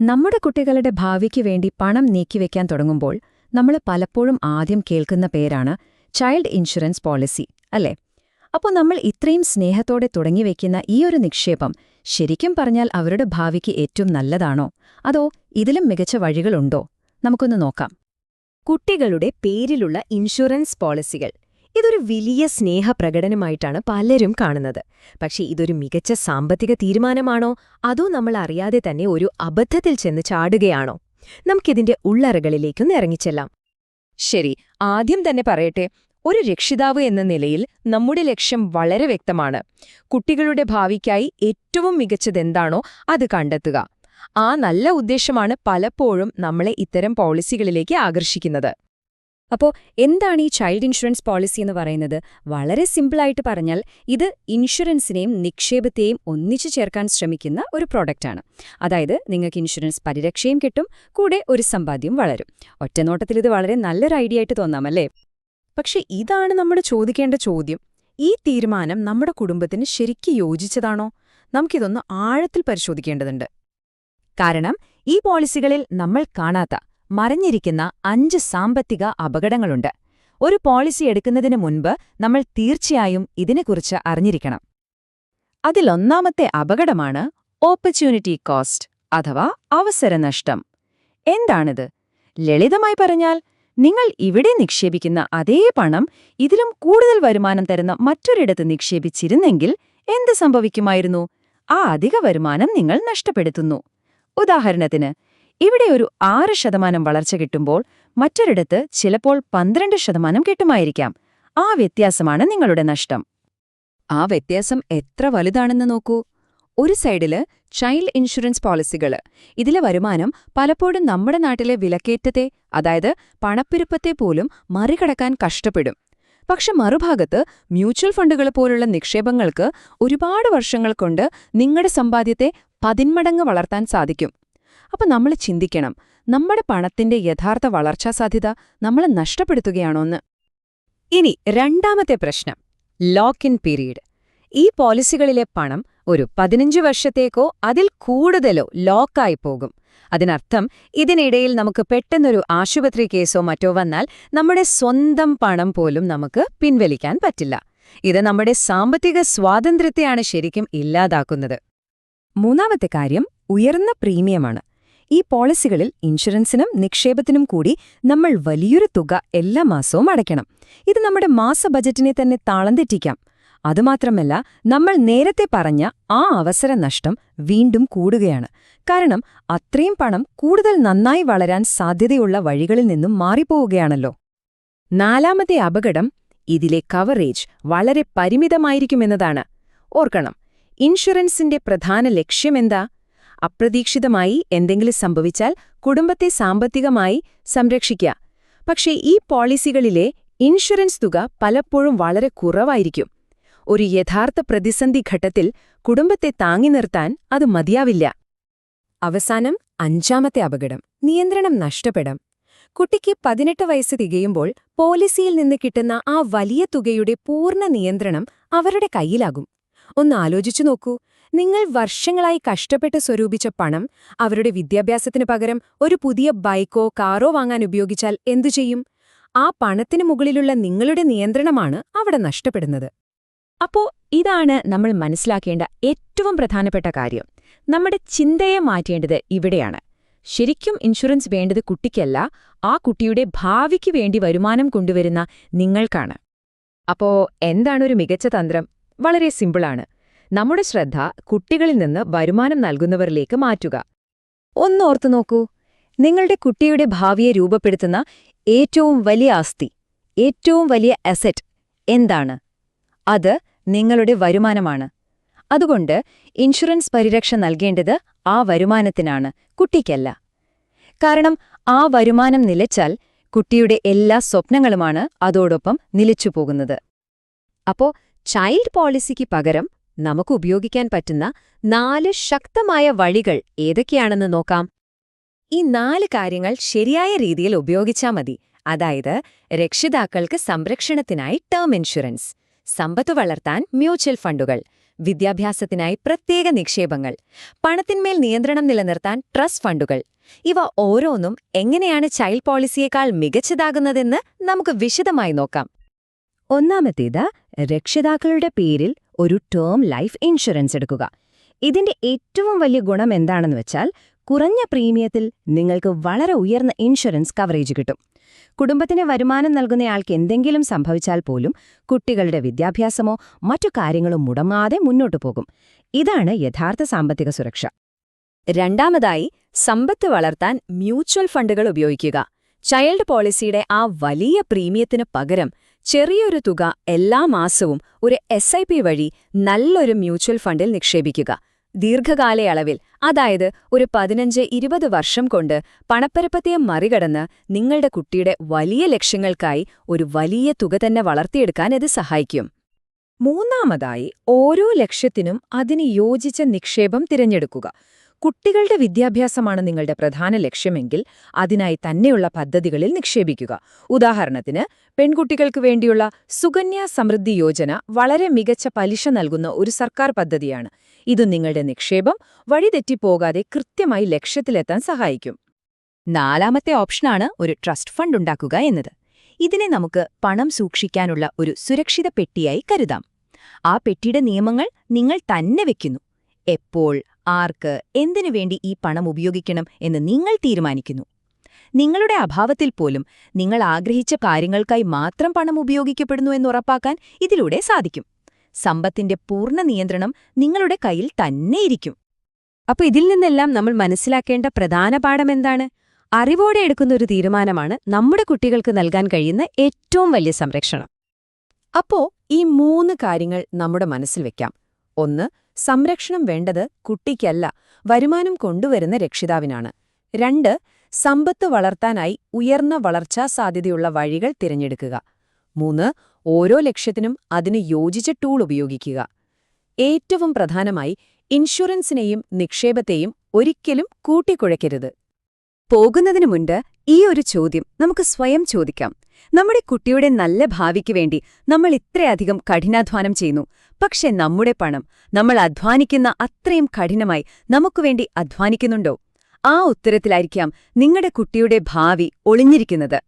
നമ്മുടെ കുട്ടികളുടെ ഭാവിക്ക് വേണ്ടി പണം നീക്കിവെക്കാൻ തുടങ്ങുമ്പോൾ നമ്മൾ പലപ്പോഴും ആദ്യം കേൾക്കുന്ന പേരാണ് ചൈൽഡ് ഇൻഷുറൻസ് പോളിസി അല്ലേ? അപ്പോൾ നമ്മൾ ഇത്രയും സ്നേഹത്തോടെ തുടങ്ങിവെക്കുന്ന ഈ ഒരു നിക്ഷേപം ശരിക്കും പറഞ്ഞാൽ അവരുടെ ഭാവിക്ക് ഏറ്റവും നല്ലതാണോ? അതോ ഇതിലും മികച്ച വഴികളുണ്ടോ? നമുക്കൊന്ന് നോക്കാം. കുട്ടികളുടെ പേരിലുള്ള ഇൻഷുറൻസ് പോളിസികൾ. ഇതൊരു വലിയ സ്നേഹപ്രകടനമായിട്ടാണ് പലരും കാണുന്നത്. പക്ഷേ ഇതൊരു മികച്ച സാമ്പത്തിക തീരുമാനമാണോ? അതോ നമ്മൾ അറിയാതെ തന്നെ ഒരു അബദ്ധത്തിൽ ചെന്ന് ചാടുകയാണോ? നമുക്കിതിന്റെ ഉള്ളറകളിലേക്കൊന്ന് ഇറങ്ങിച്ചെല്ലാം. ശരി ആദ്യം തന്നെ പറയട്ടെ. ഒരു രക്ഷിതാവ് എന്ന നിലയിൽ നമ്മുടെ ലക്ഷ്യം വളരെ വ്യക്തമാണ്. കുട്ടികളുടെ ഭാവിക്കായി ഏറ്റവും മികച്ചതെന്താണോ അത് കണ്ടെത്തുക. ആ നല്ല ഉദ്ദേശമാണ് പലപ്പോഴും നമ്മളെ ഇത്തരം പോളിസികളിലേക്ക് ആകർഷിക്കുന്നത്. അപ്പോൾ എന്താണ് ഈ ചൈൽഡ് ഇൻഷുറൻസ് പോളിസി എന്ന് പറയുന്നത്? വളരെ സിമ്പിളായിട്ട് പറഞ്ഞാൽ ഇത് ഇൻഷുറൻസിനെയും നിക്ഷേപത്തെയും ഒന്നിച്ചു ചേർക്കാൻ ശ്രമിക്കുന്ന ഒരു പ്രോഡക്റ്റാണ് അതായത് നിങ്ങൾക്ക് ഇൻഷുറൻസ് പരിരക്ഷയും കിട്ടും കൂടെ ഒരു സമ്പാദ്യം വളരും. ഒറ്റനോട്ടത്തിൽ ഇത് വളരെ നല്ലൊരു ഐഡിയ ആയിട്ട് തോന്നാമല്ലേ പക്ഷേ ഇതാണ് നമ്മൾ ചോദിക്കേണ്ട ചോദ്യം. ഈ തീരുമാനം നമ്മുടെ കുടുംബത്തിന് ശരിക്ക് യോജിച്ചതാണോ? നമുക്കിതൊന്ന് ആഴത്തിൽ പരിശോധിക്കേണ്ടതുണ്ട്. കാരണം ഈ പോളിസികളിൽ നമ്മൾ കാണാത്ത മറഞ്ഞിരിക്കുന്ന അഞ്ച് സാമ്പത്തിക അപകടങ്ങളുണ്ട്. ഒരു പോളിസി എടുക്കുന്നതിന് മുൻപ് നമ്മൾ തീർച്ചയായും ഇതിനെക്കുറിച്ച് അറിഞ്ഞിരിക്കണം. അതിലൊന്നാമത്തെ അപകടമാണ് ഓപ്പർച്യൂണിറ്റി കോസ്റ്റ് അഥവാ അവസരനഷ്ടം എന്താണിത്? ലളിതമായി പറഞ്ഞാൽ നിങ്ങൾ ഇവിടെ നിക്ഷേപിക്കുന്ന അതേ പണം ഇതിലും കൂടുതൽ വരുമാനം തരുന്ന മറ്റൊരിടത്ത് നിക്ഷേപിച്ചിരുന്നെങ്കിൽ എന്ത് സംഭവിക്കുമായിരുന്നു? ആ അധിക വരുമാനം നിങ്ങൾ നഷ്ടപ്പെടുത്തുന്നു. ഉദാഹരണത്തിന് ഇവിടെ ഒരു ആറ് ശതമാനം വളർച്ച കിട്ടുമ്പോൾ മറ്റൊരിടത്ത് ചിലപ്പോൾ പന്ത്രണ്ട് ശതമാനം കിട്ടുമായിരിക്കാം. ആ വ്യത്യാസമാണ് നിങ്ങളുടെ നഷ്ടം. ആ വ്യത്യാസം എത്ര വലുതാണെന്ന് നോക്കൂ. ഒരു സൈഡിൽ ചൈൽഡ് ഇൻഷുറൻസ് പോളിസികൾ ഇതിലെ വരുമാനം പലപ്പോഴും നമ്മുടെ നാട്ടിലെ വിലക്കയറ്റത്തെ അതായത് പണപ്പെരുപ്പത്തെ പോലും മറികടക്കാൻ കഷ്ടപ്പെടും. പക്ഷെ മറുഭാഗത്ത് മ്യൂച്വൽ ഫണ്ടുകൾ പോലുള്ള നിക്ഷേപങ്ങൾക്ക് ഒരുപാട് വർഷങ്ങൾ കൊണ്ട് നിങ്ങളുടെ സമ്പാദ്യത്തെ പതിന്മടങ്ങ് വളർത്താൻ സാധിക്കും. അപ്പൊ നമ്മൾ ചിന്തിക്കണം നമ്മുടെ പണത്തിന്റെ യഥാർത്ഥ വളർച്ചാ സാധ്യത നമ്മൾ നഷ്ടപ്പെടുത്തുകയാണോ എന്ന് ഇനി രണ്ടാമത്തെ പ്രശ്നം ലോക്ക് ഇൻ പീരീഡ്. ഈ പോളിസികളിലെ പണം ഒരു പതിനഞ്ച് വർഷത്തേക്കോ അതിൽ കൂടുതലോ ലോക്കായി പോകും. അതിനർത്ഥം ഇതിനിടയിൽ നമുക്ക് പെട്ടെന്നൊരു ആശുപത്രി കേസോ മറ്റോ വന്നാൽ നമ്മുടെ സ്വന്തം പണം പോലും നമുക്ക് പിൻവലിക്കാൻ പറ്റില്ല. ഇത് നമ്മുടെ സാമ്പത്തിക സ്വാതന്ത്ര്യത്തെയാണ് ശരിക്കും ഇല്ലാതാക്കുന്നത്. മൂന്നാമത്തെ കാര്യം ഉയർന്ന പ്രീമിയമാണ്. ഈ പോളിസികളിൽ ഇൻഷുറൻസിനും നിക്ഷേപത്തിനും കൂടി നമ്മൾ വലിയൊരു തുക എല്ലാ മാസവും അടയ്ക്കണം. ഇത് നമ്മുടെ മാസ ബജറ്റിനെ തന്നെ താളം തെറ്റിക്കാം. അതുമാത്രമല്ല നമ്മൾ നേരത്തെ പറഞ്ഞ ആ അവസര നഷ്ടം വീണ്ടും കൂടുകയാണ്. കാരണം അത്രയും പണം കൂടുതൽ നന്നായി വളരാൻ സാധ്യതയുള്ള വഴികളിൽ നിന്നും മാറിപ്പോവുകയാണല്ലോ. നാലാമത്തെ അപകടം ഇതിലെ കവറേജ് വളരെ പരിമിതമായിരിക്കുമെന്നതാണ്. ഓർക്കണം ഇൻഷുറൻസിന്റെ പ്രധാന ലക്ഷ്യമെന്താ? അപ്രതീക്ഷിതമായി എന്തെങ്കിലും സംഭവിച്ചാൽ കുടുംബത്തെ സാമ്പത്തികമായി സംരക്ഷിക്കുക. പക്ഷേ ഈ പോളിസികളിലെ ഇൻഷുറൻസ് തുക പലപ്പോഴും വളരെ കുറവായിരിക്കും. ഒരു യഥാർത്ഥ പ്രതിസന്ധി ഘട്ടത്തിൽ കുടുംബത്തെ താങ്ങി നിർത്താൻ അത് മതിയാവില്ല. അവസാനം അഞ്ചാമത്തെ അപകടം. നിയന്ത്രണം നഷ്ടപ്പെടാം. കുട്ടിക്ക് പതിനെട്ട് വയസ്സ് തികയുമ്പോൾ പോളിസിയിൽ നിന്ന് കിട്ടുന്ന ആ വലിയ തുകയുടെ പൂർണ നിയന്ത്രണം അവരുടെ കയ്യിലാകും. ഒന്ന് ആലോചിച്ചു നോക്കൂ. നിങ്ങൾ വർഷങ്ങളായി കഷ്ടപ്പെട്ട് സ്വരൂപിച്ച പണം അവരുടെ വിദ്യാഭ്യാസത്തിന് പകരം ഒരു പുതിയ ബൈക്കോ കാറോ വാങ്ങാൻ ഉപയോഗിച്ചാൽ എന്തു ചെയ്യും? ആ പണത്തിന് മുകളിലുള്ള നിങ്ങളുടെ നിയന്ത്രണമാണ് അവിടെ നഷ്ടപ്പെടുന്നത്. അപ്പോ ഇതാണ് നമ്മൾ മനസ്സിലാക്കേണ്ട ഏറ്റവും പ്രധാനപ്പെട്ട കാര്യം. നമ്മുടെ ചിന്തയെ മാറ്റേണ്ടത് ഇവിടെയാണ്. ശരിക്കും ഇൻഷുറൻസ് വേണ്ടത് കുട്ടിക്കല്ല ആ കുട്ടിയുടെ ഭാവിക്ക് വേണ്ടി വരുമാനം കൊണ്ടുവരുന്ന നിങ്ങൾക്കാണ്. അപ്പോ എന്താണൊരു മികച്ച തന്ത്രം? വളരെ സിമ്പിളാണ്. നമ്മുടെ ശ്രദ്ധ കുട്ടികളിൽ നിന്ന് വരുമാനം നൽകുന്നവരിലേക്ക് മാറ്റുക. ഒന്നോർത്തു നോക്കൂ. നിങ്ങളുടെ കുട്ടിയുടെ ഭാവിയെ രൂപപ്പെടുത്തുന്ന ഏറ്റവും വലിയ ആസ്തി ഏറ്റവും വലിയ അസറ്റ് എന്താണ്? അത് നിങ്ങളുടെ വരുമാനമാണ്. അതുകൊണ്ട് ഇൻഷുറൻസ് പരിരക്ഷ നൽകേണ്ടത് ആ വരുമാനത്തിനാണ് കുട്ടിക്കല്ല. കാരണം ആ വരുമാനം നിലച്ചാൽ കുട്ടിയുടെ എല്ലാ സ്വപ്നങ്ങളുമാണ് അതോടൊപ്പം നിലച്ചുപോകുന്നത്. അപ്പോ ചൈൽഡ് പോളിസിക്ക് പകരം നമുക്ക് ഉപയോഗിക്കാൻ പറ്റുന്ന നാല് ശക്തമായ വഴികൾ ഏതൊക്കെയാണെന്ന് നോക്കാം. ഈ നാല് കാര്യങ്ങൾ ശരിയായ രീതിയിൽ ഉപയോഗിച്ചാൽ മതി. അതായത് രക്ഷിതാക്കൾക്ക് സംരക്ഷണത്തിനായി ടേം ഇൻഷുറൻസ് സമ്പത്ത് വളർത്താൻ മ്യൂച്വൽ ഫണ്ടുകൾ വിദ്യാഭ്യാസത്തിനായി പ്രത്യേക നിക്ഷേപങ്ങൾ പണത്തിന്മേൽ നിയന്ത്രണം നിലനിർത്താൻ ട്രസ്റ്റ് ഫണ്ടുകൾ. ഇവ ഓരോന്നും എങ്ങനെയാണ് ചൈൽഡ് പോളിസിയേക്കാൾ മികച്ചതാകുന്നതെന്ന് നമുക്ക് വിശദമായി നോക്കാം. ഒന്നാമത്തേത് രക്ഷിതാക്കളുടെ പേരിൽ ഒരു ടേം ലൈഫ് ഇൻഷുറൻസ് എടുക്കുക. ഇതിന്റെ ഏറ്റവും വലിയ ഗുണം എന്താണെന്ന് വെച്ചാൽ കുറഞ്ഞ പ്രീമിയത്തിൽ നിങ്ങൾക്ക് വളരെ ഉയർന്ന ഇൻഷുറൻസ് കവറേജ് കിട്ടും. കുടുംബത്തിന് വരുമാനം നൽകുന്നയാൾക്ക് എന്തെങ്കിലും സംഭവിച്ചാൽ പോലും കുട്ടികളുടെ വിദ്യാഭ്യാസമോ മറ്റു കാര്യങ്ങളോ മുടങ്ങാതെ മുന്നോട്ടു പോകും. ഇതാണ് യഥാർത്ഥ സാമ്പത്തിക സുരക്ഷ. രണ്ടാമതായി സമ്പത്ത് വളർത്താൻ മ്യൂച്വൽ ഫണ്ടുകൾ ഉപയോഗിക്കുക. ചൈൽഡ് പോളിസിയുടെ ആ വലിയ പ്രീമിയത്തിന് പകരം ചെറിയൊരു തുക എല്ലാ മാസവും ഒരു എസ് ഐ പി വഴി നല്ലൊരു മ്യൂച്വൽ ഫണ്ടിൽ നിക്ഷേപിക്കുക. ദീർഘകാലയളവിൽ അതായത് ഒരു പതിനഞ്ച് ഇരുപത് വർഷം കൊണ്ട് പണപ്പെരുപ്പത്തെ മറികടന്ന് നിങ്ങളുടെ കുട്ടിയുടെ വലിയ ലക്ഷ്യങ്ങൾക്കായി ഒരു വലിയ തുക തന്നെ വളർത്തിയെടുക്കാൻ ഇത് സഹായിക്കും. മൂന്നാമതായി ഓരോ ലക്ഷ്യത്തിനും അതിന് യോജിച്ച നിക്ഷേപം തിരഞ്ഞെടുക്കുക. കുട്ടികളുടെ വിദ്യാഭ്യാസമാണ് നിങ്ങളുടെ പ്രധാന ലക്ഷ്യമെങ്കിൽ അതിനായി തന്നെയുള്ള പദ്ധതികളിൽ നിക്ഷേപിക്കുക. ഉദാഹരണത്തിന് പെൺകുട്ടികൾക്ക് വേണ്ടിയുള്ള സുകന്യാ സമൃദ്ധി യോജന വളരെ മികച്ച പലിശ നൽകുന്ന ഒരു സർക്കാർ പദ്ധതിയാണ്. ഇത് നിങ്ങളുടെ നിക്ഷേപം വഴിതെറ്റിപ്പോകാതെ കൃത്യമായി ലക്ഷ്യത്തിലെത്താൻ സഹായിക്കും. നാലാമത്തെ ഓപ്ഷനാണ് ഒരു ട്രസ്റ്റ് ഫണ്ട് ഉണ്ടാക്കുക എന്നത്. ഇതിനെ നമുക്ക് പണം സൂക്ഷിക്കാനുള്ള ഒരു സുരക്ഷിത പെട്ടിയായി കരുതാം. ആ പെട്ടിയുടെ നിയമങ്ങൾ നിങ്ങൾ തന്നെ വെക്കുന്നു. എപ്പോൾ ആർക്ക് എന്തിനു വേണ്ടി ഈ പണം ഉപയോഗിക്കണം എന്ന് നിങ്ങൾ തീരുമാനിക്കുന്നു. നിങ്ങളുടെ അഭാവത്തിൽ പോലും നിങ്ങൾ ആഗ്രഹിച്ച കാര്യങ്ങൾക്കായി മാത്രം പണം ഉപയോഗിക്കപ്പെടുന്നു എന്നുറപ്പാക്കാൻ ഇതിലൂടെ സാധിക്കും. സമ്പത്തിന്റെ പൂർണ നിയന്ത്രണം നിങ്ങളുടെ കയ്യിൽ തന്നെയിരിക്കും. അപ്പൊ ഇതിൽ നിന്നെല്ലാം നമ്മൾ മനസ്സിലാക്കേണ്ട പ്രധാന പാഠം എന്താണ്? അറിവോടെ എടുക്കുന്ന ഒരു തീരുമാനമാണ് നമ്മുടെ കുട്ടികൾക്ക് നൽകാൻ കഴിയുന്ന ഏറ്റവും വലിയ സംരക്ഷണം. അപ്പോ ഈ മൂന്ന് കാര്യങ്ങൾ നമ്മുടെ മനസ്സിൽ വെക്കാം. ഒന്ന് സംരക്ഷണം വേണ്ടത് കുട്ടിക്കല്ല വരുമാനം കൊണ്ടുവരുന്ന രക്ഷിതാവിനാണ്. രണ്ട് സമ്പത്ത് വളർത്താനായി ഉയർന്ന വളർച്ചാ സാധ്യതയുള്ള വഴികൾ തിരഞ്ഞെടുക്കുക. മൂന്ന് ഓരോ ലക്ഷ്യത്തിനും അതിന് യോജിച്ച ടൂൾ ഉപയോഗിക്കുക. ഏറ്റവും പ്രധാനമായി ഇൻഷുറൻസിനെയും നിക്ഷേപത്തെയും ഒരിക്കലും കൂട്ടിക്കുഴയ്ക്കരുത്. പോകുന്നതിനു മുൻപ് ഈ ഒരു ചോദ്യം നമുക്ക് സ്വയം ചോദിക്കാം. നമ്മുടെ കുട്ടിയുടെ നല്ല ഭാവിക്ക് വേണ്ടി നമ്മൾ ഇത്രയധികം കഠിനാധ്വാനം ചെയ്യുന്നു. പക്ഷെ നമ്മുടെ പണം നമ്മൾ അധ്വാനിക്കുന്ന അത്രയും കഠിനമായി നമുക്കുവേണ്ടി അധ്വാനിക്കുന്നുണ്ടോ? ആ ഉത്തരത്തിലായിരിക്കാം നിങ്ങളുടെ കുട്ടിയുടെ ഭാവി ഒളിഞ്ഞിരിക്കുന്നത്.